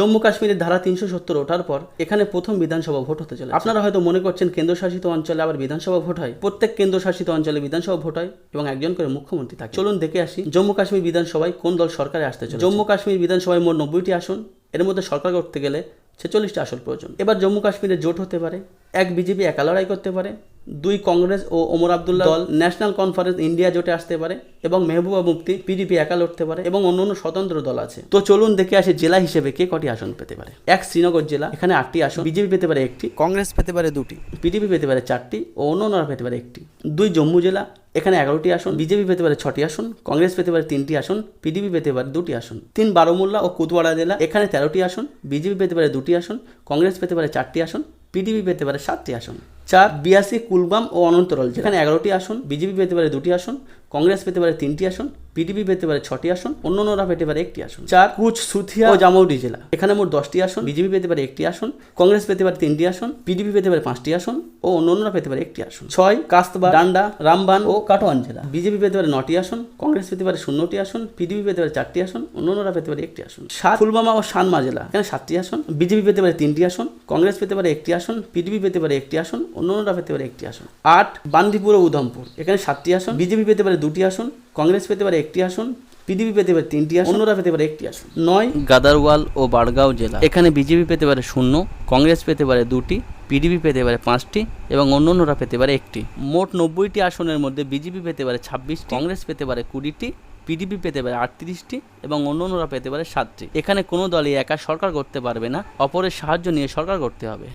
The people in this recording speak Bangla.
জম্মু কাশ্মীরের ধারা তিনশো সত্তর ওঠার পর এখানে প্রথম বিধানসভা ভোট হতে চলে আপনারা হয়তো মনে করছেন কেন্দ্রশাসিত অঞ্চলে আবার বিধানসভা ভোট হয়। প্রত্যেক কেন্দ্রশাসিত অঞ্চলে বিধানসভা ভোট হয় এবং একজন করে মুখ্যমন্ত্রী থাকে। চলুন দেখে আসি জম্মু কাশ্মীর বিধানসভায় কোন দল সরকারে আসতে চলে জম্মু কাশ্মীর বিধানসভায় মোট নব্বইটি আসন। এর মধ্যে সরকার করতে গেলে ছেচল্লিশটা আসন প্রয়োজন। এবার জম্মু কাশ্মীরে জোট হতে পারে, এক বিজেপি একা লড়াই করতে পারে দুই কংগ্রেস ও ওমর আবদুল্লাহ দল ন্যাশনাল কনফারেন্স ইন্ডিয়া জোটে আসতে পারে এবং মেহবুবা মুফতি পিডিপি একা লড়তে পারে এবং অন্য অন্য স্বতন্ত্র দল আছে তো চলুন দেখে আসি জেলা হিসেবে কে কটি আসন পেতে পারে এক শ্রীনগর জেলা এখানে আটটি আসন বিজেপি পেতে পারে একটি কংগ্রেস পেতে পারে দুটি পিডিপি পেতে পারে চারটি ও অন্য অন্যরা পেতে পারে একটি দুই জম্মু জেলা এখানে এগারোটি আসন বিজেপি পেতে পারে ছটি আসন কংগ্রেস পেতে পারে তিনটি আসন পিডিপি পেতে পারে দুটি আসন তিন বারোমুল্লা ও কুতওয়াড়া জেলা এখানে তেরোটি আসন বিজেপি পেতে পারে দুটি আসন কংগ্রেস পেতে পারে চারটি আসন পিডিপি পেতে পারে সাতটি আসন চার বিয়াশি কুলগাম ও অনন্তরল যেখানে এগারোটি আসন বিজেপি পেতে পারে দুটি আসন। কংগ্রেস পেতে পারে তিনটি আসন পিডিপি পেতে পারে ছটি আসন অন্য অন্যরা পেতে পারে একটি আসন চার কুচ সুথিয়া ও জামৌরি জেলা এখানে মোট দশটি আসন বিজেপি পেতে পারে একটি আসন কংগ্রেস পেতে পারে তিনটি আসন পিডিপি পেতে পারে পাঁচটি আসন ও অন্য অন্যরা পেতে পারে একটি আসন ছয় কাস্তবা ডান্ডা রামবান ও কাটোয়ান জেলা বিজেপি পেতে পারে নটি আসন কংগ্রেস পেতে পারে শূন্যটি আসন পিডিপি পেতে পারে চারটি আসন অন্য অন্যরা পেতে পারে একটি আসন সাত ফুলবামা ও সানমা জেলা এখানে সাতটি আসন বিজেপি পেতে পারে তিনটি আসন কংগ্রেস পেতে পারে একটি আসন পিডিপি পেতে পারে একটি আসন অন্য অন্যরা পেতে পারে একটি আসন আট বান্দিপুর ও উধমপুর এখানে সাতটি আসন বিজেপি পেতে পারে দুটি আসন কংগ্রেস পেতে পারে একটি আসন পিডিপি পেতে পারে তিনটি আসন অন্যরা পেতে পারে একটি আসন নয় গাদারওয়াল ও বাড়গাঁও জেলা এখানে বিজেপি পেতে পারে শূন্য কংগ্রেস পেতে পারে দুটি পিডিপি পেতে পারে পাঁচটি এবং অন্য অন্যরা পেতে পারে একটি মোট নব্বইটি আসনের মধ্যে বিজেপি পেতে পারে ছাব্বিশ কংগ্রেস পেতে পারে কুড়িটি পিডিপি পেতে পারে আটত্রিশটি এবং অন্য অন্যরা পেতে পারে সাতটি এখানে কোনো দলই একা সরকার করতে পারবে না অপরের সাহায্য নিয়ে সরকার করতে হবে